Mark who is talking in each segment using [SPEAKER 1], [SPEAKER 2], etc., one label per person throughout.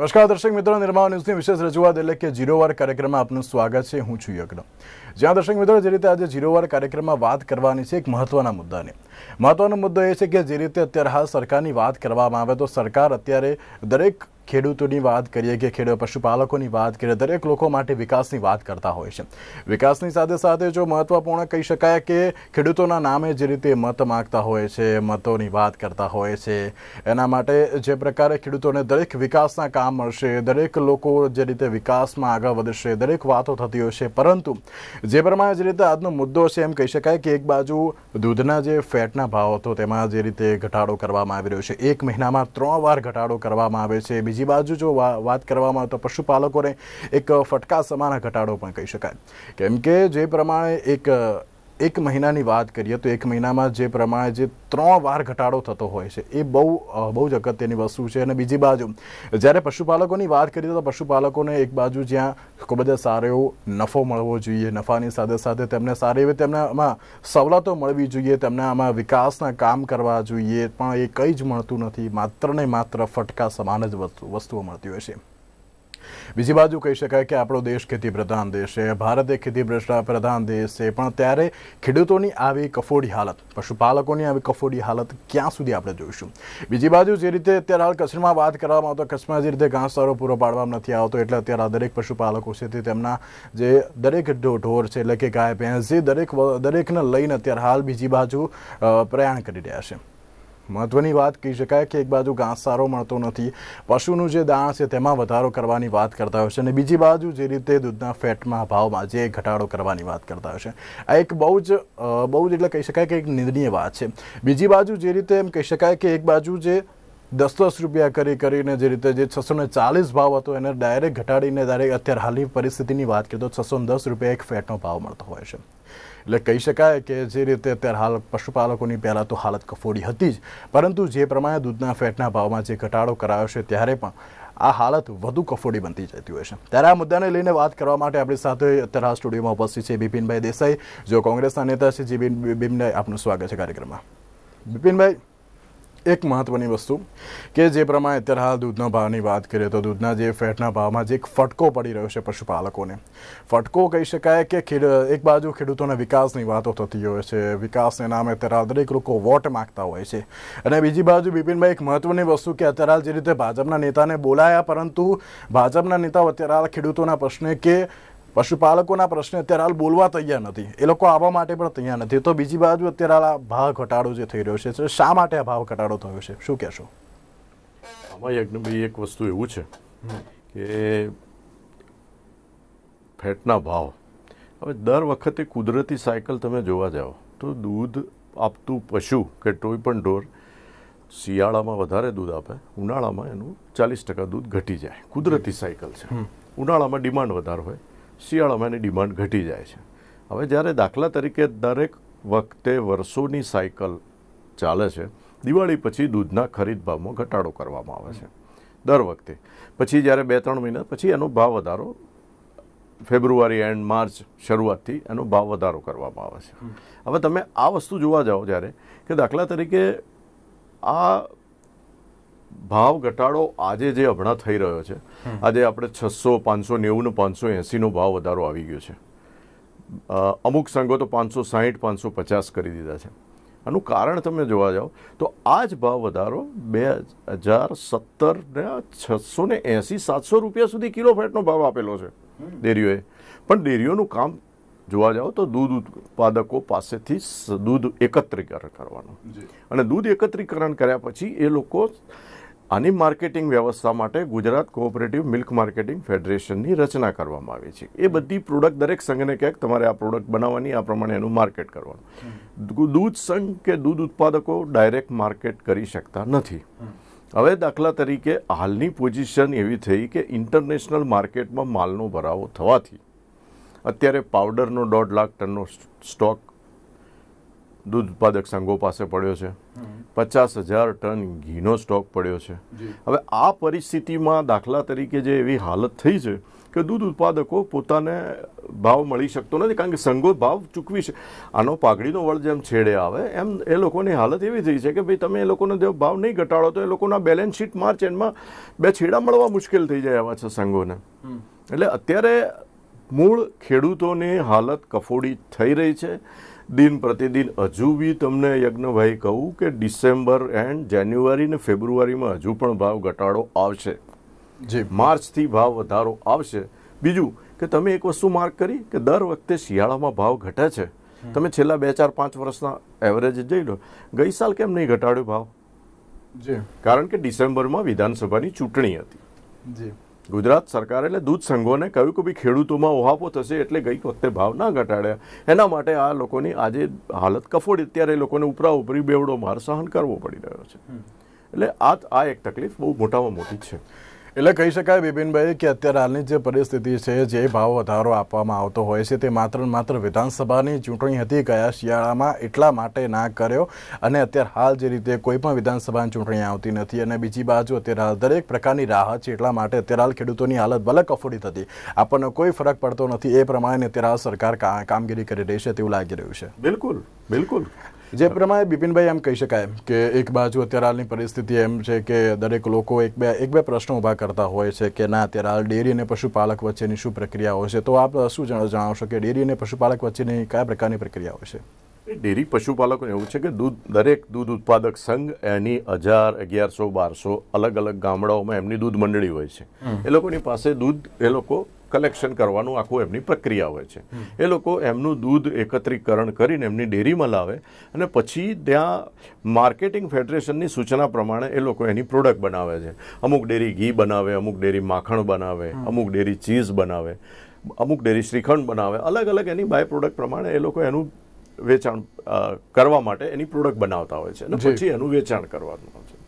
[SPEAKER 1] નમસ્કાર દર્શક મિત્રો નિર્માણ ન્યૂઝની વિશેષ રજૂઆત એટલે કે જીરો વાર કાર્યક્રમમાં આપનું સ્વાગત છે. હું છું યજ્ઞ. જ્યાં દર્શક મિત્રો, જે રીતે આજે જીરોવાર કાર્યક્રમમાં વાત કરવાની છે, એક મહત્વના મુદ્દાની. મહત્વનો મુદ્દો એ છે કે જે રીતે અત્યારે હાલ સરકારની વાત કરવામાં આવે, તો સરકાર અત્યારે દરેક ખેડૂતોની વાત કરીએ કે ખેડૂત પશુપાલકોની વાત કરીએ, દરેક લોકો માટે વિકાસની વાત કરતા હોય છે. વિકાસની સાથે સાથે જો મહત્વપૂર્ણ કહી શકાય કે ખેડૂતોના નામે જે રીતે મત માગતા હોય છે, મતોની વાત કરતા હોય છે, એના માટે જે પ્રકારે ખેડૂતોને દરેક વિકાસના કામ મળશે, દરેક લોકો જે રીતે વિકાસમાં આગળ વધશે, દરેક વાતો થતી હોય છે, પરંતુ જે પ્રમાણે જે રીતે આજનો મુદ્દો છે, એમ કહી શકાય કે એક બાજુ દૂધના જે ફેટના ભાવ હતો તેમાં જે રીતે ઘટાડો કરવામાં આવી રહ્યો છે, એક મહિનામાં ત્રણ વાર ઘટાડો કરવામાં આવે છે. બીજી બાજુ જો વાત કરવામાં આવે તો પશુપાલકોને એક ફટકા સમાન ઘટાડો પણ કહી શકાય. કેમ કે જે પ્રમાણે એક એક મહિનાની વાત કરીએ તો એક મહિનામાં જે પ્રમાણે જે ત્રણ વાર ઘટાડો થતો હોય છે, એ બહુ બહુ જ અગત્યની વસ્તુ છે. અને બીજી બાજુ, જ્યારે પશુપાલકોની વાત કરીએ તો પશુપાલકોને એક બાજુ જ્યાં ખૂબ જ સારો એવો નફો મળવો જોઈએ, નફાની સાથે સાથે તેમને સારી એવી તેમને આમાં સવલતો મળવી જોઈએ તેમને આમાં વિકાસના કામ કરવા જોઈએ, પણ એ કંઈ જ મળતું નથી. માત્ર ને માત્ર ફટકા સમાન જ વસ્તુઓ મળતી હોય છે. બીજી બાજુ કહી શકાય કે આપણો દેશ ખેતી પ્રધાન દેશ છે, ભારત એ ખેતી પ્રધાન દેશ છે, પણ ત્યારે ખેડૂતોની આવી કફોડી હાલત, પશુપાલકોની આવી કફોડી હાલત ક્યાં સુધી આપણે જોઈશું? બીજી બાજુ જે રીતે અત્યારે હાલ કચ્છમાં વાત કરવામાં આવતો કચ્છમાં જે રીતે ઘાસચારો પૂરો પાડવામાં નથી આવતો, એટલે અત્યારે દરેક પશુપાલકો છે તે તેમના જે દરેક ઢોર છે, એટલે કે ગાય, ભેંસ, જે દરેક દરેકને લઈને અત્યારે હાલ બીજી બાજુ પ્રયાણ કરી રહ્યા છે. મહત્વની વાત કહી શકાય કે એક બાજુ ઘાસ સારો મળતો નથી, પશુનું જે દાણ છે તેમાં વધારો કરવાની વાત કરતા હોય છે અને બીજી બાજુ જે રીતે દૂધના ફેટમાં ભાવમાં જે ઘટાડો કરવાની વાત કરતા હોય છે. આ એક બહુ જ બહુ જ એટલે કહી શકાય કે એક નિંદનીય વાત છે. બીજી બાજુ જે રીતે એમ કહી શકાય કે એક બાજુ જે દસ દસ રૂપિયા કરી કરીને જે રીતે જે છસો ને ચાલીસ ભાવ હતો એને ડાયરેક્ટ ઘટાડીને ડાયરેક્ટ અત્યારે હાલની પરિસ્થિતિની વાત કરીએ તો છસો દસ રૂપિયા એક ફેટનો ભાવ મળતો હોય છે. એટલે કહી શકાય કે જે રીતે અત્યારે હાલ પશુપાલકોની પહેલાં તો હાલત કફોડી હતી જ. પરંતુ જે પ્રમાણે દૂધના ફેટના ભાવમાં જે ઘટાડો કરાયો છે ત્યારે પણ આ હાલત વધુ કફોડી બનતી જતી હોય છે. ત્યારે આ મુદ્દાને લઈને વાત કરવા માટે આપણી સાથે અત્યારે આ સ્ટુડિયોમાં ઉપસ્થિત છે બિપિનભાઈ દેસાઈ, જો કોંગ્રેસના નેતા છે, જે બિપિનભાઈ, આપનું સ્વાગત છે કાર્યક્રમમાં. બિપિનભાઈ એક મહત્વની વસ્તુ કે જે પ્રમાણે અત્યારે હાલ દૂધના ભાવની વાત કરીએ તો દૂધના જે ફેટના ભાવમાં જે એક ફટકો પડી રહ્યો છે પશુપાલકોને. ફટકો કહી શકાય કે એક બાજુ ખેડૂતોના વિકાસની વાતો થતી હોય છે. વિકાસને નામે અત્યારે દરેક લોકો વોટ માગતા હોય છે. અને બીજી બાજુ બિપિનભાઈ, એક મહત્વની વસ્તુ કે અત્યારે હાલ જે રીતે ભાજપના નેતાને બોલાયા, પરંતુ ભાજપના નેતાઓ અત્યારે હાલ ખેડૂતોના પ્રશ્ને કે પશુપાલકોના પ્રશ્ને અત્યારે હાલ બોલવા તૈયાર નથી. એ લોકો આવવા માટે પણ તૈયાર નથી. તો બીજી બાજુ અત્યારે હાલ આ ભાવ ઘટાડો જે થઈ રહ્યો છે શા માટે આ ભાવ ઘટાડો થયો છે? શું કહેશો?
[SPEAKER 2] આમાં યજ્ઞભાઈ એક વસ્તુ એવું છે કે ફેટના ભાવ. હવે દર વખતે કુદરતી સાયકલ તમે જોવા જાઓ તો દૂધ આપતું પશુ કે કોઈ પણ ઢોર શિયાળામાં વધારે દૂધ આપે ઉનાળામાં એનું ચાલીસ ટકા દૂધ ઘટી જાય. કુદરતી સાયકલ છે. ઉનાળામાં ડિમાન્ડ વધારે હોય. શિયાળામાં એની ડિમાન્ડ ઘટી જાય છે. હવે જ્યારે દાખલા તરીકે દરેક વખતે વર્ષોની સાયકલ ચાલે છે દિવાળી પછી દૂધના ખરીદ ભાવમાં ઘટાડો કરવામાં આવે છે. દર વખતે. પછી જ્યારે બે ત્રણ મહિના પછી એનો ભાવ વધારો ફેબ્રુઆરી એન્ડ માર્ચ શરૂઆતથી એનો ભાવ વધારો કરવામાં આવે છે. હવે તમે આ વસ્તુ જોવા જાઓ જ્યારે કે દાખલા તરીકે આ ભાવ ઘટાડો આજે જે હમણાં થઈ રહ્યો છે આજે આપણે છસો પાંચસો નેવું ને પાંચસો એંસીનો ભાવ વધારો આવી ગયો છે. અમુક સંઘો તો પાંચસો સાહીઠ પાંચસો પચાસ કરી દીધા છે. આનું કારણ તમે જોવા જાઓ તો આ જ ભાવ વધારો બે હજાર સત્તર ને છસો ને એંસી સાતસો રૂપિયા સુધી કિલો ફેટનો ભાવ આપેલો છે ડેરીઓએ. પણ ડેરીઓનું કામ જોવા જાઓ તો દૂધ ઉત્પાદકો પાસેથી દૂધ એકત્રીકરણ કરવાનું. અને દૂધ એકત્રીકરણ કર્યા પછી એ લોકો આની માર્કેટિંગ વ્યવસ્થા માટે ગુજરાત કોઓપરેટિવ મિલ્ક માર્કેટિંગ ફેડરેશનની રચના કરવામાં આવી છે. એ બધી પ્રોડક્ટ દરેક સંઘને ક્યાંક તમારે આ પ્રોડક્ટ બનાવવાની, આ પ્રમાણે એનું માર્કેટ કરવાનું. દૂધ સંઘ કે દૂધ ઉત્પાદકો ડાયરેક્ટ માર્કેટ કરી શકતા નથી. હવે દાખલા તરીકે હાલની પોઝિશન એવી થઈ કે ઇન્ટરનેશનલ માર્કેટમાં માલનો ભરાવો થવાથી અત્યારે પાવડરનો દોઢ લાખ ટનનો સ્ટોક દૂધ ઉત્પાદક સંઘો પાસે પડ્યો છે. પચાસ હજાર ટન ઘીનો સ્ટોક પડ્યો છે. હવે આ પરિસ્થિતિમાં દાખલા તરીકે જે એવી હાલત થઈ છે કે દૂધ ઉત્પાદકો પોતાને ભાવ મળી શકતો નથી કારણ કે સંઘો ભાવ ચૂકવી છે. આનો પાઘડીનો વળ જેમ છેડે આવે એમ એ લોકોની હાલત એવી થઈ છે કે ભાઈ તમે એ લોકોનો જો ભાવ નહીં ઘટાડો તો એ લોકોના બેલેન્સ શીટ માર્ચ એન્ડમાં બે છેડા મળવા મુશ્કેલ થઈ જાય એવા છે સંઘોને. એટલે અત્યારે મૂળ ખેડૂતોની હાલત કફોડી થઈ રહી છે. દિન પ્રતિદિન હજુ બી તમને યજ્ઞભાઈ કહું કે ડિસેમ્બર એન્ડ જાન્યુઆરી ને ફેબ્રુઆરીમાં હજુ પણ ભાવ ઘટાડો આવશે.
[SPEAKER 1] જે.
[SPEAKER 2] માર્ચથી ભાવ વધારો આવશે. બીજું કે તમે એક વસ્તુ માર્ક કરી કે દર વખતે શિયાળામાં ભાવ ઘટે છે. તમે છેલ્લા બે ચાર પાંચ વર્ષના એવરેજ જઈ લો. ગઈ સાલ કેમ નહીં ઘટાડ્યો ભાવ? કારણ કે ડિસેમ્બરમાં વિધાનસભાની ચૂંટણી હતી.
[SPEAKER 1] જી.
[SPEAKER 2] ગુજરાત સરકારે એટલે દૂધ સંઘોને કહ્યું કે ભાઈ ખેડૂતોમાં ઓહાપો થશે એટલે ગઈ વખતે ભાવ ના ઘટાડ્યા. એના માટે આ લોકોની આજે હાલત કફોડી. અત્યારે એ લોકોને ઉપરા ઉપરી બેવડો માર સહન કરવો પડી રહ્યો છે. એટલે આ આ એક તકલીફ બહુ મોટામાં મોટી છે.
[SPEAKER 1] એટલે કહી શકાય બિપિનભાઈ કે અત્યારે હાલની જે પરિસ્થિતિ છે, જે ભાવ વધારો આપવામાં આવતો હોય છે, તે માત્ર માત્ર વિધાનસભાની ચૂંટણી હતી, ગયા શિયાળામાં એટલા માટે ના કર્યો. અને અત્યારે હાલ જે રીતે કોઈ પણ વિધાનસભાની ચૂંટણી આવતી નથી અને બીજી બાજુ અત્યારે હાલ દરેક પ્રકારની રાહત છે, એટલા માટે અત્યારે હાલ ખેડૂતોની હાલત ભલે કફોડી થતી. આપણને કોઈ ફરક પડતો નથી, એ પ્રમાણે અત્યારે હાલ સરકાર કામગીરી કરી રહી છે તેવું લાગી રહ્યું છે.
[SPEAKER 2] બિલકુલ. બિલકુલ.
[SPEAKER 1] જે પ્રમાણે બિપિનભાઈ એમ કહી શકાય કે એક બાજુ અત્યારે હાલની પરિસ્થિતિ એમ છે કે દરેક લોકો એક બે એક બે પ્રશ્નો ઊભા કરતા હોય છે કે ના અત્યારે હાલ ડેરી અને પશુપાલક વચ્ચેની શું પ્રક્રિયા હોય છે? તો આપ શું જણ- જણાવશો કે ડેરી અને પશુપાલક વચ્ચેની કયા પ્રકારની પ્રક્રિયા હોય છે?
[SPEAKER 2] ડેરી પશુપાલકોને એવું છે કે દૂધ દરેક દૂધ ઉત્પાદક સંઘ એની હજાર અગિયારસો બારસો અલગ અલગ ગામડાઓમાં એમની દૂધ મંડળી હોય છે. એ લોકોની પાસે દૂધ એ લોકો કલેક્શન કરવાનું આખું એમની પ્રક્રિયા હોય છે. એ લોકો એમનું દૂધ એકત્રીકરણ કરીને એમની ડેરીમાં લાવે અને પછી ત્યાં માર્કેટિંગ ફેડરેશનની સૂચના પ્રમાણે એ લોકો એની પ્રોડક્ટ બનાવે છે. અમુક ડેરી ઘી બનાવે અમુક ડેરી માખણ બનાવે અમુક ડેરી ચીઝ બનાવે અમુક ડેરી શ્રીખંડ બનાવે અલગ અલગ એની બાય પ્રોડક્ટ પ્રમાણે એ લોકો એનું વેચાણ કરવા માટે એની પ્રોડક્ટ બનાવતા હોય છે અને પછી એનું વેચાણ કરવાનું હોય છે.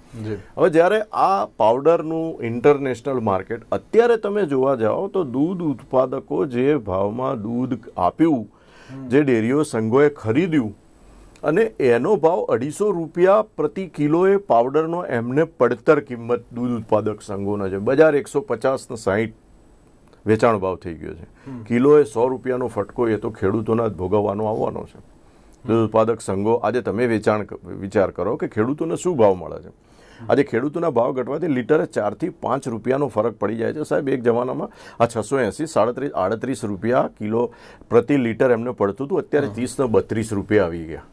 [SPEAKER 2] હવે જ્યારે આ પાવડરનું ઇન્ટરનેશનલ માર્કેટ અત્યારે તમે જોવા જાઓ તો દૂધ ઉત્પાદકો જે ભાવમાં દૂધ આપ્યું જે ડેરીઓ સંઘોએ ખરીદ્યું અને એનો ભાવ અઢીસો રૂપિયા પ્રતિ કિલોએ પાવડરનો એમને પડતર કિંમત દૂધ ઉત્પાદક સંઘોનો છે. બજાર એકસો પચાસને સાહીઠ વેચાણ ભાવ થઈ ગયો છે. કિલોએ સો રૂપિયાનો ફટકો એ તો ખેડૂતોના જ ભોગવવાનો આવવાનો છે. દૂધ ઉત્પાદક સંઘો આજે તમે વેચાણ વિચાર કરો કે ખેડૂતોને શું ભાવ મળે છે? આજે ખેડૂતોના ભાવ ઘટવાથી લીટરે ચારથી પાંચ રૂપિયાનો ફરક પડી જાય છે. સાહેબ એક જમાનામાં આ છસો એંસી સાડત્રીસ આડત્રીસ રૂપિયા કિલો પ્રતિ લીટર એમને પડતું હતું. અત્યારે ત્રીસને બત્રીસ રૂપિયા આવી ગયા.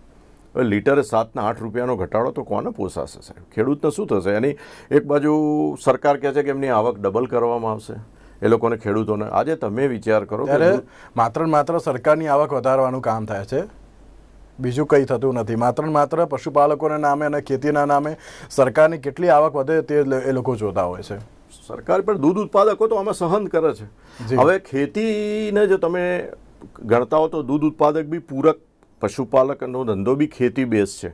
[SPEAKER 2] હવે લીટરે સાતના આઠ રૂપિયાનો ઘટાડો તો કોને પોસાશે સાહેબ? ખેડૂતને શું થશે? એની એક બાજુ સરકાર કહે છે કે એમની આવક ડબલ કરવામાં આવશે. એ લોકોને ખેડૂતોને. આજે તમે વિચાર કરો
[SPEAKER 1] ત્યારે માત્ર માત્ર સરકારની આવક વધારવાનું કામ થાય છે. બીજું કંઈ થતું નથી. માત્ર ને માત્ર પશુપાલકોના નામે અને ખેતીના નામે સરકારની કેટલી આવક વધે તે એ લોકો જોતા હોય છે.
[SPEAKER 2] સરકાર પણ દૂધ ઉત્પાદકો તો આમાં સહન કરે છે. હવે ખેતીને જો તમે ગણતા હો તો દૂધ ઉત્પાદક બી પૂરક પશુપાલકનો ધંધો બી ખેતી બેઝ છે.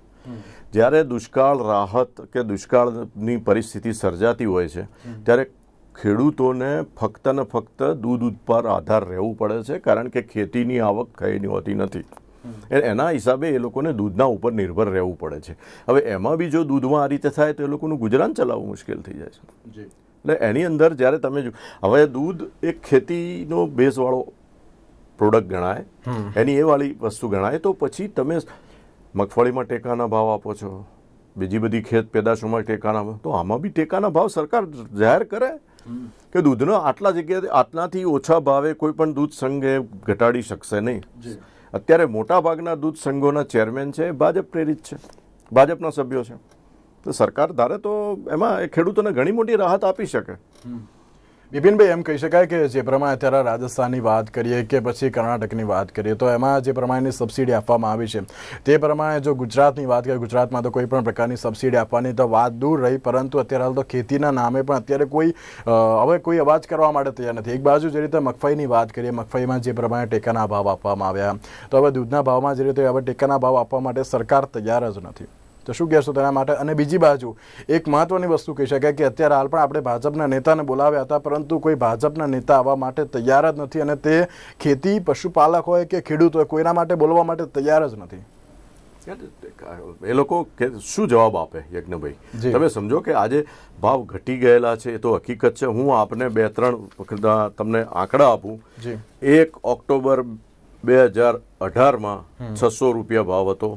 [SPEAKER 2] જ્યારે દુષ્કાળ રાહત કે દુષ્કાળની પરિસ્થિતિ સર્જાતી હોય છે ત્યારે ખેડૂતોને ફક્ત ને ફક્ત દૂધ ઉપર આધાર રહેવું પડે છે કારણ કે ખેતીની આવક થઈની હોતી નથી. એના હિસાબે એ લોકોને દૂધના ઉપર નિર્ભર રહેવું પડે છે. હવે એમાં બી જો દૂધમાં આ રીતે થાય તો એ લોકોનું ગુજરાન ચલાવવું મુશ્કેલ થઈ જાય છે. એટલે એની અંદર જ્યારે તમે જો હવે દૂધ એક ખેતીનો બેઝવાળો પ્રોડક્ટ ગણાય એની એ વાળી વસ્તુ ગણાય તો પછી તમે મગફળીમાં ટેકાના ભાવ આપો છો બીજી બધી ખેત પેદાશોમાં ટેકાના તો આમાં બી ટેકાના ભાવ સરકાર જાહેર કરે કે દૂધનો આટલા જગ્યાએ આટલાથી ઓછા ભાવે કોઈ પણ દૂધ સંઘે ઘટાડી શકશે નહીં. અત્યારે મોટા ભાગના દૂધ સંઘોના ચેરમેન છે, ભાજપ પ્રેરિત છે, ભાજપના સભ્યો છે. તો સરકાર ધારે તો એમાં ખેડૂતોને ઘણી મોટી રાહત આપી શકે.
[SPEAKER 1] બિપિનભાઈ એમ કહી શકાય કે જે પ્રમાણે અત્યારે રાજસ્થાનની વાત કરીએ કે પછી કર્ણાટકની વાત કરીએ, તો એમાં જે પ્રમાણેની સબસિડી આપવામાં આવી છે, તે પ્રમાણે જો ગુજરાતની વાત કરીએ, ગુજરાતમાં તો કોઈ પણ પ્રકારની સબસિડી આપવાની તો વાત દૂર રહી, પરંતુ અત્યારે હાલ તો ખેતીના નામે પણ અત્યારે કોઈ હવે કોઈ અવાજ કરવા માટે તૈયાર નથી. એક બાજુ જે રીતે મગફળીની વાત કરીએ, મગફળીમાં જે પ્રમાણે ટેકાના ભાવ આપવામાં આવ્યા, તો હવે દૂધના ભાવમાં જે રીતે હવે ટેકાના ભાવ આપવા માટે સરકાર તૈયાર જ નથી. તો શું કહેશો તેના માટે? અને બીજી બાજુ એક મહત્વની વસ્તુ કહી શકાય કે અત્યારે હાલ પણ આપણે ભાજપના નેતાને બોલાવ્યા હતા પરંતુ કોઈ ભાજપના નેતા આવવા માટે તૈયાર જ નથી અને તે ખેતી પશુપાલક હોય કે ખેડૂત હોય કોઈના માટે બોલવા માટે તૈયાર જ નથી.
[SPEAKER 2] એ લોકો કે શું જવાબ આપે યજ્ઞભાઈ? તમે સમજો કે આજે ભાવ ઘટી ગયેલા છે એ તો હકીકત છે. હું આપને બે ત્રણ તમને આંકડા આપું. એક ઓક્ટોબર બે હજાર અઢારમાં છસો રૂપિયા ભાવ હતો.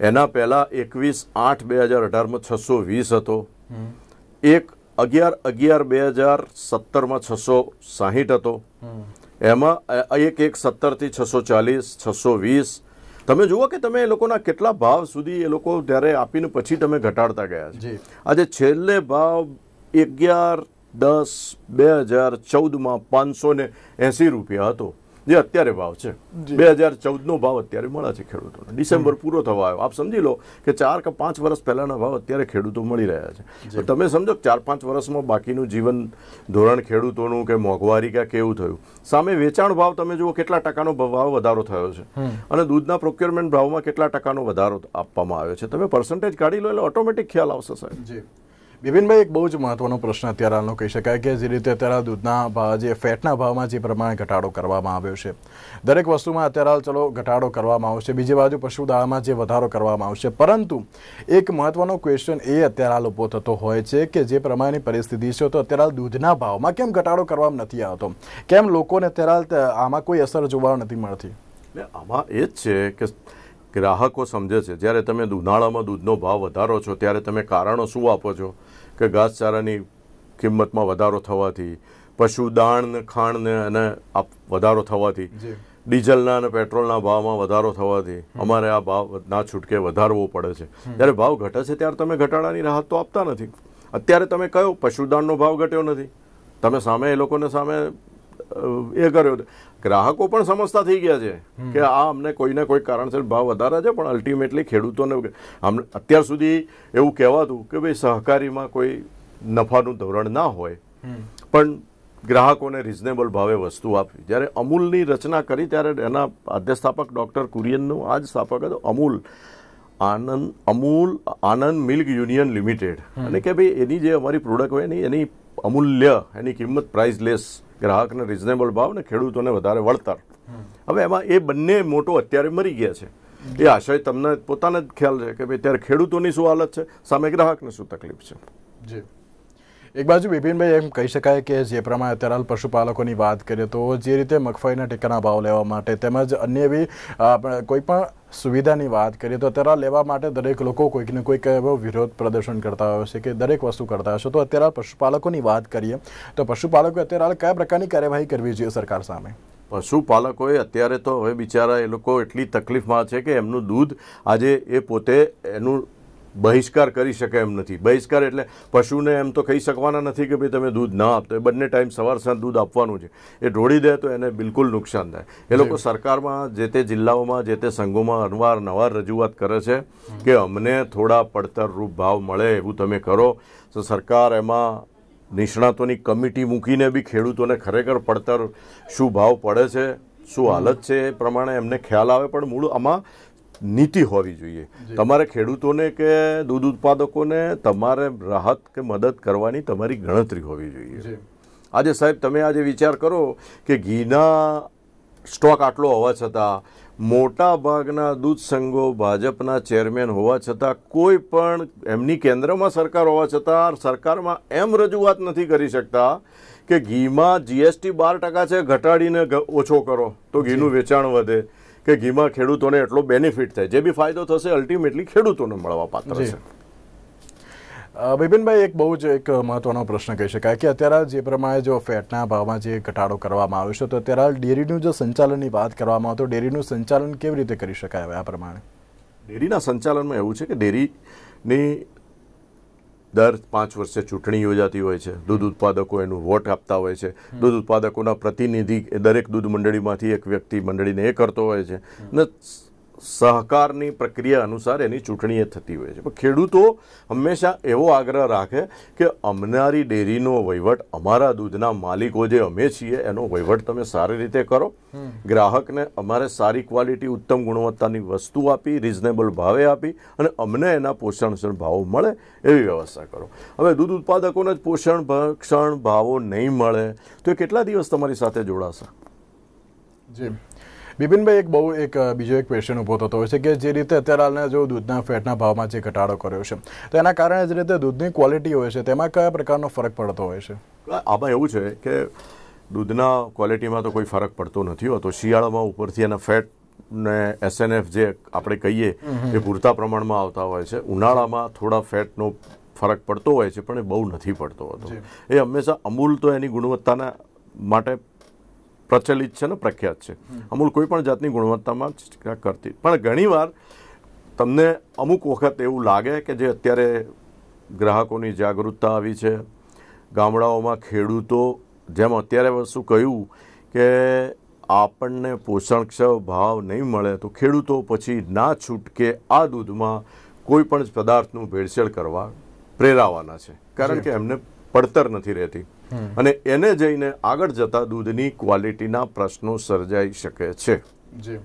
[SPEAKER 2] એના પહેલા એકવીસ આઠ બે હજાર અઢારમાં છસો વીસ હતો. એક અગિયાર અગિયાર બે હજાર સત્તરમાં છસો સાહીઠ હતો. એમાં એક એક સત્તરથી છસો ચાલીસ છસો વીસ. તમે જુઓ કે તમે એ લોકોના કેટલા ભાવ સુધી એ લોકો ત્યારે આપીને પછી તમે ઘટાડતા ગયા છે. આજે છેલ્લે ભાવ અગિયાર દસ બે હજાર ચૌદમાં પાંચસો ને એંસી રૂપિયા હતો. જે અત્યારે ભાવ છે. બે હજાર ચૌદનો ભાવ અત્યારે મળે છે ખેડૂતોને. ડિસેમ્બર પૂરો થવા આવ્યો. આપ સમજી લો કે ચાર કે પાંચ વર્ષ પહેલાના ભાવ અત્યારે ખેડૂતો મળી રહ્યા છે. તમે સમજો ચાર પાંચ વર્ષમાં બાકીનું જીવન ધોરણ ખેડૂતોનું કે મોંઘવારી કે કેવું થયું. સામે વેચાણ ભાવ તમે જુઓ કેટલા ટકાનો ભાવ વધારો થયો છે. અને દૂધના પ્રોક્યોરમેન્ટ ભાવમાં કેટલા ટકાનો વધારો આપવામાં આવ્યો છે. તમે પર્સન્ટેજ કાઢી લો એટલે ઓટોમેટિક ખ્યાલ આવશે સાહેબ.
[SPEAKER 1] બિપિનભાઈ, એક બહુ જ મહત્વનો પ્રશ્ન અત્યારે હાલનો કહી શકાય કે જે રીતે અત્યારે દૂધના ભાવ, જે ફેટના ભાવમાં જે પ્રમાણે ઘટાડો કરવામાં આવ્યો છે. દરેક વસ્તુમાં અત્યારે હાલ ચલો ઘટાડો કરવામાં આવશે. બીજી બાજુ પશુદાળમાં જે વધારો કરવામાં આવશે. પરંતુ એક મહત્વનો ક્વેશ્ચન એ અત્યારે હાલ ઊભો થતો હોય છે કે જે પ્રમાણેની પરિસ્થિતિ છે તો અત્યારે હાલ દૂધના ભાવમાં કેમ ઘટાડો કરવામાં નથી આવતો? કેમ લોકોને અત્યારે હાલ આમાં કોઈ અસર જોવા નથી મળતી?
[SPEAKER 2] આમાં એ જ છે કે ગ્રાહકો સમજે છે. જ્યારે તમે ઉનાળામાં દૂધનો ભાવ વધારો છો ત્યારે તમે કારણો શું આપો છો? કે ઘાસચારાની કિંમતમાં વધારો થવાથી પશુ દાણ ને ખાણ ને અને વધારો થવાથી ડીઝલના અને પેટ્રોલના ભાવમાં વધારો થવાથી અમારે આ ભાવ ના છૂટકે વધારવો પડે છે. જ્યારે ભાવ ઘટે છે ત્યારે તમે ઘટાડાની રાહત તો આપતા નથી. અત્યારે તમે કયો? પશુદાણનો ભાવ ઘટ્યો નથી. તમે સામે એ લોકોને સામે એ કર્યો ગ્રાહકો પણ સમજતા થઈ ગયા છે કે આ અમને કોઈને કોઈ કારણસર ભાવ વધારે છે પણ અલ્ટિમેટલી ખેડૂતોને અત્યાર સુધી એવું કહેવાતું કે ભાઈ સહકારીમાં કોઈ નફાનું ધોરણ ના હોય પણ ગ્રાહકોને રિઝનેબલ ભાવે વસ્તુ આપવી. જ્યારે અમૂલની રચના કરી ત્યારે એના અધ્યસ્થાપક ડૉક્ટર કુરિયનનું આ જ સ્થાપક હતો Amul. Anand Amul Anand milk union limited. અને કે ભાઈ એની જે અમારી પ્રોડક્ટ હોય એની એની અમૂલ્ય એની કિંમત પ્રાઇસલેસ ગ્રાહકને રિઝનેબલ ભાવ ને ખેડૂતોને વધારે વળતર. હવે એમાં એ બંને મોટો અત્યારે મરી ગયા છે. એ આશય તમને પોતાને જ ખ્યાલ છે કે ભાઈ ત્યારે ખેડૂતોની શું હાલત છે? સામે ગ્રાહકને શું તકલીફ છે?
[SPEAKER 1] જી. એક બાજુ બિપિનભાઈ એમ કહી શકાય કે જે પ્રમાણે અત્યારે હાલ પશુપાલકોની વાત કરીએ તો જે રીતે મગફળીના ટેકાના ભાવ લેવા માટે તેમજ અન્ય એવી કોઈ પણ સુવિધાની વાત કરીએ તો અત્યારે લેવા માટે દરેક લોકો કોઈક ને કોઈક એવો વિરોધ પ્રદર્શન કરતા હોય છે કે દરેક વસ્તુ કરતા હશે તો અત્યારે પશુપાલકોની વાત કરીએ તો પશુપાલકો અત્યારે કયા પ્રકારની કાર્યવાહી કરવી જોઈએ સરકાર સામે?
[SPEAKER 2] પશુપાલકોએ અત્યારે તો હવે બિચારા એ લોકો એટલી તકલીફમાં છે કે એમનું દૂધ આજે એ પોતે એનું બહિષ્કાર કરી શકે એમ નથી. બહિષ્કાર એટલે પશુને એમ તો કહી શકવાના નથી કે ભાઈ તમે દૂધ ના આપતો એ બંને ટાઈમ સવાર સાંજ દૂધ આપવાનું છે. એ ઢોળી દે તો એને બિલકુલ નુકસાન થાય. એ લોકો સરકારમાં જે તે જિલ્લાઓમાં જે તે સંઘોમાં અનવાર નવાર રજૂઆત કરે છે કે અમને થોડા પડતરરૂપ ભાવ મળે એવું તમે કરો. તો સરકાર એમાં નિષ્ણાતોની કમિટી મૂકીને બી ખેડૂતોને ખરેખર પડતર શું ભાવ પડે છે શું હાલત છે એ પ્રમાણે એમને ખ્યાલ આવે. પણ મૂળ આમાં નીતિ હોવી જોઈએ. તમારે ખેડૂતોને કે દૂધ ઉત્પાદકોને તમારે રાહત કે મદદ કરવાની તમારી ગણતરી હોવી જોઈએ. આજે સાહેબ તમે આજે વિચાર કરો કે ઘીના સ્ટોક આટલો હોવા છતાં મોટા ભાગના દૂધ સંઘો ભાજપના ચેરમેન હોવા છતાં કોઈ પણ એમની કેન્દ્રમાં સરકાર હોવા છતાં સરકારમાં એમ રજૂઆત નથી કરી શકતા કે ઘીમાં જીએસટી બાર ટકા છે ઘટાડીને ઓછો કરો તો ઘીનું વેચાણ વધે. કે ઘીમાં ખેડૂતોને એટલો બેનિફિટ થાય. જે બી ફાયદો થશે અલ્ટિમેટલી ખેડૂતોને મળવા પાત્ર. છે.
[SPEAKER 1] બિપિનભાઈ એક બહુ જ એક મહત્વનો પ્રશ્ન કહી શકાય કે અત્યારે જે પ્રમાણે જો ફેટના ભાવમાં જે ઘટાડો કરવામાં આવ્યો છે તો અત્યારે ડેરીનું જો સંચાલનની વાત કરવામાં આવે તો ડેરીનું સંચાલન કેવી રીતે કરી શકાય આ પ્રમાણે?
[SPEAKER 2] ડેરીના સંચાલનમાં એવું છે કે ડેરીની દર પાંચ વર્ષે ચૂંટણી યોજાતી હોય છે. દૂધ ઉત્પાદકો એનું વોટ આપતા હોય છે. દૂધ ઉત્પાદકોના પ્રતિનિધિ દરેક દૂધ મંડળીમાંથી એક વ્યક્તિ મંડળીને એ કરતો હોય છે. ને સહકારની પ્રક્રિયા અનુસાર એની ચૂંટણી થતી હોય છે. પણ ખેડૂતો હંમેશા એવો આગ્રહ રાખે કે અમારી ડેરીનો વહીવટ અમારા દૂધના માલિકો જે અમે છીએ એનો વહીવટ તમે સારી રીતે કરો. ગ્રાહકને અમારે સારી ક્વોલિટી, ઉત્તમ ગુણવત્તાની વસ્તુ આપી, રિઝનેબલ ભાવે આપી અને અમને એના પોષણક્ષણ ભાવો મળે એવી વ્યવસ્થા કરો. હવે દૂધ ઉત્પાદકોને જ પોષણ, ભક્ષણ, ભાવો નહીં મળે તો એ કેટલા દિવસ તમારી સાથે જોડાશે?
[SPEAKER 1] જી. બિપિનભાઈ એક બહુ એક બીજો એક ક્વેશ્ચન ઊભો થતો હોય છે કે જે રીતે અત્યારે હાલના જો દૂધના ફેટના ભાવમાં જે ઘટાડો કર્યો છે તો એના કારણે જે રીતે દૂધની ક્વોલિટી હોય છે તેમાં કયા પ્રકારનો ફરક પડતો હોય છે?
[SPEAKER 2] આમાં એવું છે કે દૂધના ક્વોલિટીમાં તો કોઈ ફરક પડતો નથી હોતો. શિયાળામાં ઉપરથી એના ફેટ ને એસએનએફ જે આપણે કહીએ એ પૂરતા પ્રમાણમાં આવતા હોય છે. ઉનાળામાં થોડા ફેટનો ફરક પડતો હોય છે પણ એ બહુ નથી પડતો હોતો. એ હંમેશા અમૂલ તો એની ગુણવત્તાના માટે પ્રચલિત છે ને પ્રખ્યાત છે. અમૂલ કોઈ પણ જાતની ગુણવત્તામાં કરતી. પણ ઘણીવાર તમને અમુક વખત એવું લાગે કે જે અત્યારે ગ્રાહકોની જાગૃતતા આવી છે. ગામડાઓમાં ખેડૂતો જેમ અત્યારે વસ્તુ કહ્યું કે આપણને પોષણક્ષમ ભાવ નહીં મળે તો ખેડૂતો પછી ના છૂટકે આ દૂધમાં કોઈ પણ પદાર્થનું ભેળસેળ કરવા પ્રેરાવાના છે. કારણ કે એમને પડતર નથી રહેતી. અને એને જઈને આગળ જતા દૂધની ક્વોલિટીના પ્રશ્નો સર્જાઈ શકે છે.
[SPEAKER 1] જી.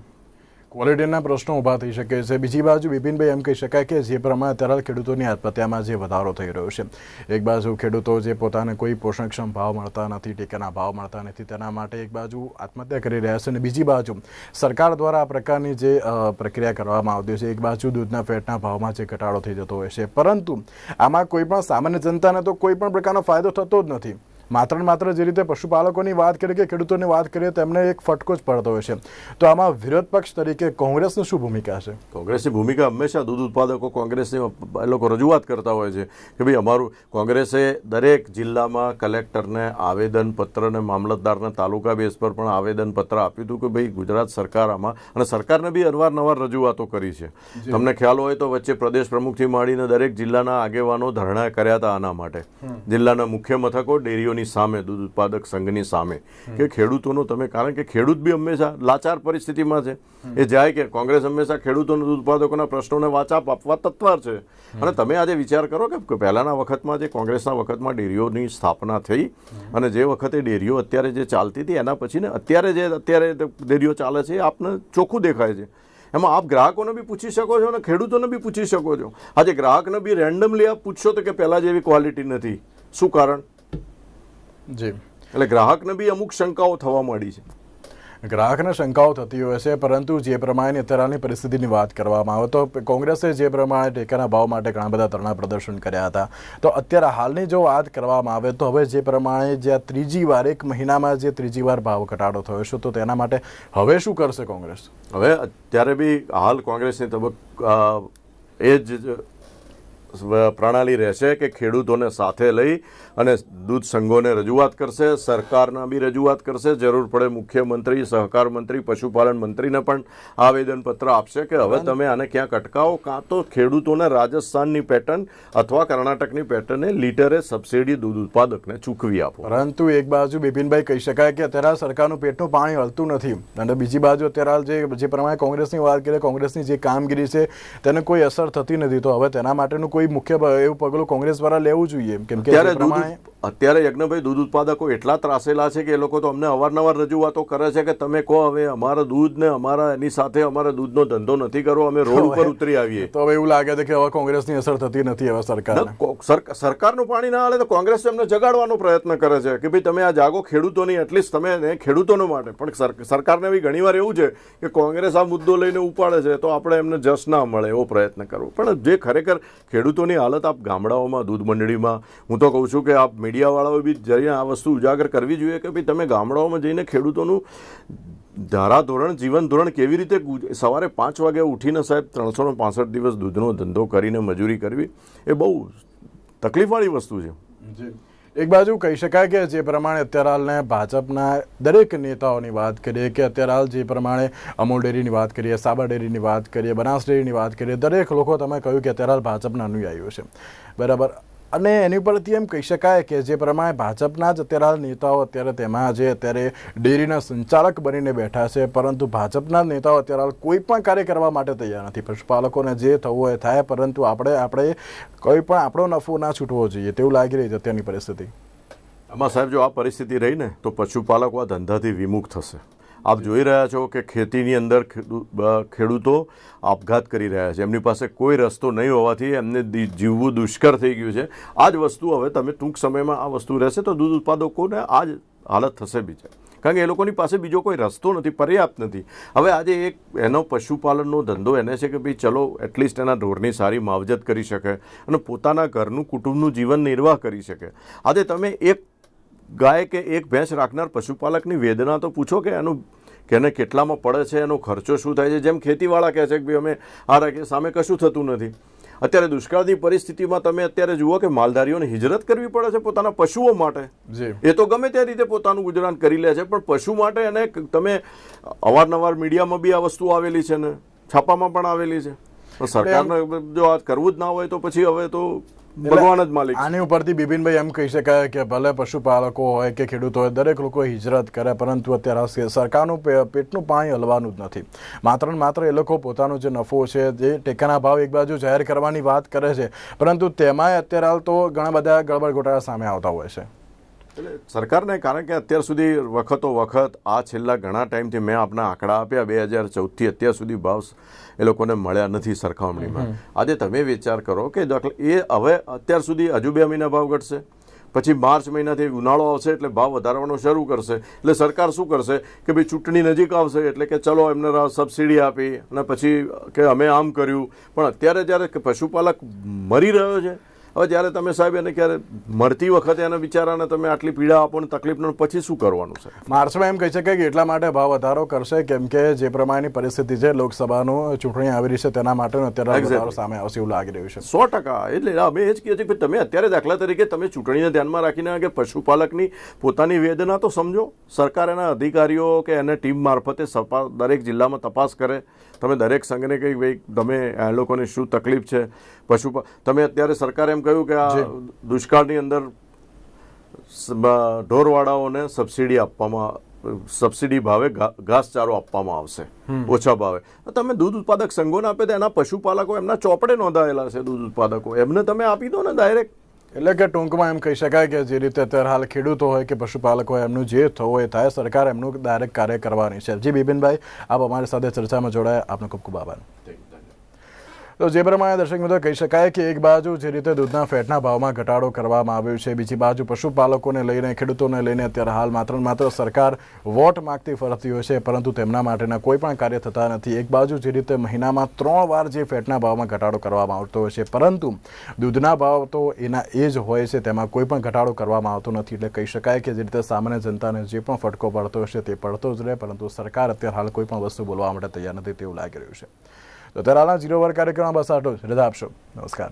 [SPEAKER 1] ક્વોલિટીના પ્રશ્નો ઊભા થઈ શકે છે. બીજી બાજુ બિપિનભાઈ એમ કહી શકાય કે જે પ્રમાણે અત્યારે ખેડૂતોની આત્મહત્યામાં જે વધારો થઈ રહ્યો છે. એક બાજુ ખેડૂતો જે પોતાને કોઈ પોષણક્ષમ ભાવ મળતા નથી, ટેકાના ભાવ મળતા નથી, તેના માટે એક બાજુ આત્મહત્યા કરી રહ્યા છે અને બીજી બાજુ સરકાર દ્વારા આ પ્રકારની જે પ્રક્રિયા કરવામાં આવતી છે, એક બાજુ દૂધના ફેટના ભાવમાં જે ઘટાડો થઈ જતો હોય છે. પરંતુ આમાં કોઈ પણ સામાન્ય જનતાને તો કોઈ પણ પ્રકારનો ફાયદો થતો જ નથી. માત્ર ને માત્ર જે રીતે પશુપાલકોની વાત કરીએ કે ખેડૂતોની વાત કરીએ તેમને એક ફટકો જ પડતો હોય છે. તો આમાં વિરોધ પક્ષ તરીકે કોંગ્રેસની શું ભૂમિકા છે?
[SPEAKER 2] કોંગ્રેસની ભૂમિકા હંમેશા દૂધ ઉત્પાદકો કોંગ્રેસની એ લોકો રજૂઆત કરતા હોય છે કે ભાઈ અમારું કોંગ્રેસે દરેક જિલ્લામાં કલેક્ટરને આવેદનપત્ર ને મામલતદારને તાલુકા બેઝ પર પણ આવેદનપત્ર આપ્યું હતું કે ભાઈ ગુજરાત સરકાર આમાં અને સરકારને બી અવારનવાર રજૂઆતો કરી છે. તમને ખ્યાલ હોય તો વચ્ચે પ્રદેશ પ્રમુખથી માંડીને દરેક જિલ્લાના આગેવાનો ધરણા કર્યા હતા આના માટે. જિલ્લાના મુખ્ય મથકો ડેરીઓની સામે, દૂધ ઉત્પાદક સંઘની સામે કે ખેડૂતોનો તમે, કારણ કે ખેડૂત બી હંમેશા લાચાર પરિસ્થિતિમાં છે. એ જાય કે કોંગ્રેસ હંમેશા ખેડૂતોના, દૂધ ઉત્પાદકોના પ્રશ્નોને વાચા આપવા તત્વર છે. અને તમે આજે વિચાર કરો કે પહેલાંના વખતમાં જે કોંગ્રેસના વખતમાં ડેરીઓની સ્થાપના થઈ અને જે વખતે ડેરીઓ અત્યારે જે ચાલતી હતી, એના પછી ને અત્યારે જે, અત્યારે ડેરીઓ ચાલે છે, એ આપને ચોખ્ખું દેખાય છે. એમાં આપ ગ્રાહકોને બી પૂછી શકો છો અને ખેડૂતોને બી પૂછી શકો છો. આજે ગ્રાહકને બી રેન્ડમલી આપ પૂછશો તો કે પહેલાં જેવી ક્વોલિટી નથી. શું કારણ?
[SPEAKER 1] જી.
[SPEAKER 2] એટલે ગ્રાહકને બી અમુક શંકાઓ થવા માંડી છે.
[SPEAKER 1] ગ્રાહકને શંકાઓ થતી હોય છે પરંતુ જે પ્રમાણે અત્યારની પરિસ્થિતિની વાત કરવામાં આવે તો કોંગ્રેસે જે પ્રમાણે ટેકાના ભાવ માટે ઘણા બધા ધરણા પ્રદર્શન કર્યા હતા. તો અત્યારે હાલની જો વાત કરવામાં આવે તો હવે જે પ્રમાણે જે આ ત્રીજી વાર એક મહિનામાં જે ત્રીજી વાર ભાવ ઘટાડો થયો છે તો તેના માટે હવે શું કરશે કોંગ્રેસ?
[SPEAKER 2] હવે અત્યારે બી હાલ કોંગ્રેસની તબક્કા એ જ પ્રણાલી રહેશે કે ખેડૂતોને સાથે લઈ અને દૂધ સંઘોને રજૂઆત કરશે સરકારના બી રજૂઆત કરશે. જરૂર પડે મુખ્યમંત્રી સહકાર મંત્રી પશુપાલન મંત્રીને પણ આવેદનપત્ર આપશે કે હવે તમે આને ક્યાંક અટકાવો કાં તો ખેડૂતોને રાજસ્થાનની પેટર્ન અથવા કર્ણાટકની પેટર્ને લીટરે સબસિડી દૂધ ઉત્પાદકને ચૂકવી આપો.
[SPEAKER 1] પરંતુ એક બાજુ બિપિનભાઈ કહી શકાય કે અત્યારે સરકારનું પેટનું પાણી હલતું નથી. અને બીજી બાજુ અત્યારે હાલ જે જે પ્રમાણે કોંગ્રેસની વાત કરીએ કોંગ્રેસની જે કામગીરી છે તેને કોઈ અસર થતી નથી. તો હવે તેના માટેનું કોઈ મુખ્ય પ- એવું પગલું કોંગ્રેસ દ્વારા લેવું જોઈએ કેમ કે પ્રમાણે
[SPEAKER 2] અત્યારે યજ્ઞભાઈ દૂધ ઉત્પાદકો એટલા ત્રાસેલા છે કે એ લોકો તો અમને અવારનવાર રજૂઆતો કરે છે કે તમે કહો હવે અમારા દૂધ ને અમારા એની સાથે અમારે દૂધનો ધંધો નથી કરવો અમે રોડ ઉપર ઉતરી આવીએ.
[SPEAKER 1] તો હવે એવું લાગે છે કે હવે કોંગ્રેસની અસર થતી નથી હવે સરકારને.
[SPEAKER 2] ના, કો- સરક- સરકારનું પાણી ના હાલે તો કોંગ્રેસ એમને જગાડવાનો પ્રયત્ન કરે છે કે ભાઈ તમે આ જાગો ખેડૂતોની એટલીસ્ટ તમે ખેડૂતોનો માટે પણ સર- સરકારને બી ઘણીવાર એવું છે કે કોંગ્રેસ આ મુદ્દો લઈને ઉપાડે છે તો આપણે એમને જશ ના મળે એવો પ્રયત્ન કરવો. પણ જે ખરેખર ખેડૂતોની હાલત આપ ગામડાઓમાં દૂધ મંડળીમાં હું તો કહું છું કે આપ મીડિયાવાળાઓ બી જઈને આ વસ્તુ ઉજાગર કરવી જોઈએ કે ભાઈ તમે ગામડાઓમાં જઈને ખેડૂતોનું ધારાધોરણ જીવન ધોરણ કેવી રીતે સવારે પાંચ વાગે ઉઠીને સાહેબ ત્રણસો પાંસઠ દિવસ દૂધનો ધંધો કરીને મજૂરી કરવી, એ બહુ તકલીફવાળી વસ્તુ છે.
[SPEAKER 1] એક બાજુ કહી શકાય કે જે પ્રમાણે અત્યારે હાલને ભાજપના દરેક નેતાઓની વાત કરીએ કે અત્યારે હાલ જે પ્રમાણે અમૂલ ડેરીની વાત કરીએ સાબર ડેરીની વાત કરીએ, બનાસ ડેરીની વાત કરીએ, દરેક લોકો તમે કહ્યું કે અત્યારે હાલ ભાજપના અનુયાયીઓ છે. બરાબર? અને એની પરથી એમ કહી શકાય કે જે પ્રમાણે ભાજપના જ અત્યારે નેતાઓ અત્યારે તેમાં જે અત્યારે ડેરીના સંચાલક બનીને બેઠા છે, પરંતુ ભાજપના નેતાઓ અત્યારે હાલ કોઈ પણ કાર્ય કરવા માટે તૈયાર નથી. પશુપાલકોને જે થવું હોય થાય, પરંતુ આપણે આપણે કોઈ પણ આપણો નફો ના છૂટવો જોઈએ તેવું લાગી રહી છે અત્યારની પરિસ્થિતિ.
[SPEAKER 2] આમાં સાહેબ, જો આ પરિસ્થિતિ રહી ને, તો પશુપાલકો આ ધંધાથી વિમુખ થશે. આપ જોઈ રહ્યા છો કે ખેતીની અંદર ખેડૂતો આપઘાત કરી રહ્યા છે. એમની પાસે કોઈ રસ્તો નહીં હોવાથી એમને જીવવું દુષ્કર થઈ ગયું છે. આ જ વસ્તુ હવે તમે ટૂંક સમયમાં આ વસ્તુ રહેશે તો દૂધ ઉત્પાદકોને આ જ હાલત થશે બી કારણ કે એ લોકોની પાસે બીજો કોઈ રસ્તો નથી, પર્યાપ્ત નથી. હવે આજે એક એનો પશુપાલનનો ધંધો એને છે કે ભાઈ ચલો, એટલીસ્ટ એના ઢોરની સારી માવજત કરી શકે અને પોતાના ઘરનું, કુટુંબનું જીવન નિર્વાહ કરી શકે. આજે તમે એક ગાય કે એક ભેંસ રાખનાર પશુપાલકની વેદના તો પૂછો કે એનું કે એને કેટલામાં પડે છે એનો ખર્ચો શું થાય છે જેમ ખેતીવાળા કહે છે કે ભાઈ અમે આ રાખીએ સામે કશું થતું નથી. અત્યારે દુષ્કાળની પરિસ્થિતિમાં તમે અત્યારે જુઓ કે માલધારીઓને હિજરત કરવી પડે છે પોતાના પશુઓ માટે. એ તો ગમે તે રીતે પોતાનું ગુજરાન કરી લે છે પણ પશુ માટે એને તમે અવારનવાર મીડિયામાં બી આ વસ્તુ આવેલી છે ને છાપામાં પણ આવેલી છે. સરકારને જો આ કરવું જ ના હોય તો પછી હવે તો ભગવાન જ માલિક
[SPEAKER 1] આની ઉપરથી બિપિનભાઈ એમ કહી શકાય કે ભલે પશુપાલકો હોય કે ખેડૂતો હોય દરેક લોકો હિજરત કરે પરંતુ અત્યારે સરકારનું પેટનું પાણી હલવાનું જ નથી. માત્ર ને માત્ર એ લોકો પોતાનો જે નફો છે જે ટેકાના ભાવ એક બાજુ જાહેર કરવાની વાત કરે છે પરંતુ તેમાંય અત્યારે હાલ તો ઘણા બધા ગડબડ ગોટાળા સામે આવતા હોય છે.
[SPEAKER 2] એટલે સરકારને કારણ કે અત્યાર સુધી વખતો વખત આ છેલ્લા ઘણા ટાઈમથી મેં આપના આંકડા આપ્યા બે હજાર ચૌદથી અત્યાર સુધી ભાવ એ લોકોને મળ્યા નથી સરખામણીમાં. આજે તમે વિચાર કરો કે દાખલા એ હવે અત્યાર સુધી હજુ બે મહિના ભાવ ઘટશે પછી માર્ચ મહિનાથી ઉનાળો આવશે એટલે ભાવ વધારવાનો શરૂ કરશે. એટલે સરકાર શું કરશે કે ભાઈ ચૂંટણી નજીક આવશે એટલે કે ચલો એમને સબસિડી આપી અને પછી કે અમે આમ કર્યું. પણ અત્યારે જ્યારે પશુપાલક મરી રહ્યો છે હવે જ્યારે તમે સાહેબ એને ક્યારે મળતી વખતે એને બિચારાને તમે આટલી પીડા આપો ને તકલીફ ને પછી શું કરવાનું છે
[SPEAKER 1] માર્ચમાં એમ કહી શકે કે એટલા માટે ભાવ વધારો કરશે કેમ કે જે પ્રમાણેની પરિસ્થિતિ છે લોકસભાનું ચૂંટણી આવી રહી છે તેના માટે અત્યારે વધારો સામે આવશે એવું લાગી રહ્યું છે.
[SPEAKER 2] સો ટકા. એટલે અમે એ જ કહીએ છીએ કે તમે અત્યારે દાખલા તરીકે તમે ચૂંટણીને ધ્યાનમાં રાખીને કે પશુપાલકની પોતાની વેદના તો સમજો. સરકાર એના અધિકારીઓ કે એને ટીમ મારફતે સપા દરેક જિલ્લામાં તપાસ કરે. તમે દરેક સંઘને કહી ભાઈ તમે આ લોકોને શું તકલીફ છે? પશુપાલ તમે અત્યારે સરકારે એમ કહ્યું કે આ દુષ્કાળની અંદર ઢોરવાળાઓને સબસિડી આપવામાં સબસિડી ભાવે ઘાસચારો આપવામાં આવશે. ઓછા ભાવે. તમે દૂધ ઉત્પાદક સંઘોને આપે તો એના પશુપાલકો એમના ચોપડે નોંધાયેલા છે દૂધ ઉત્પાદકો. એમને તમે આપી દો ને ડાયરેક્ટ
[SPEAKER 1] એટલે કે ટૂંકમાં એમ કહી શકાય કે જે રીતે અત્યારે હાલ ખેડૂતો હોય કે પશુપાલકો હોય એમનું જે થવું હોય થાય. સરકાર એમનું ડાયરેક્ટ કાર્ય કરવાની છે. જી બિપિનભાઈ આપ અમારી સાથે ચર્ચામાં જોડાયા. આપનો ખૂબ ખૂબ આભાર. તો જે પ્રમાણે દર્શક મિત્રો કહી શકાય કે એક બાજુ જે રીતે દૂધના ફેટના ભાવમાં ઘટાડો કરવામાં આવ્યો છે, બીજી બાજુ પશુપાલકોને લઈને, ખેડૂતોને લઈને અત્યારે હાલ માત્ર માત્ર સરકાર વોટ માગતી ફરતી હોય છે, પરંતુ તેમના માટેના કોઈ પણ કાર્ય થતા નથી. એક બાજુ જે રીતે મહિનામાં ત્રણ વાર જે ફેટના ભાવમાં ઘટાડો કરવામાં આવતો હોય છે, પરંતુ દૂધના ભાવ તો એના એ જ હોય છે, તેમાં કોઈ પણ ઘટાડો કરવામાં આવતો નથી. એટલે કહી શકાય કે જે રીતે સામાન્ય જનતાને જે પણ ફટકો પડતો હશે તે પડતો જ રહે, પરંતુ સરકાર અત્યારે હાલ કોઈ પણ વસ્તુ બોલવા માટે તૈયાર નથી તેવું લાગી રહ્યું છે. તો ત્યારે હાલના જીરો વર કાર્યક્રમમાં બસ આટલું જ. રજા આપશો. નમસ્કાર.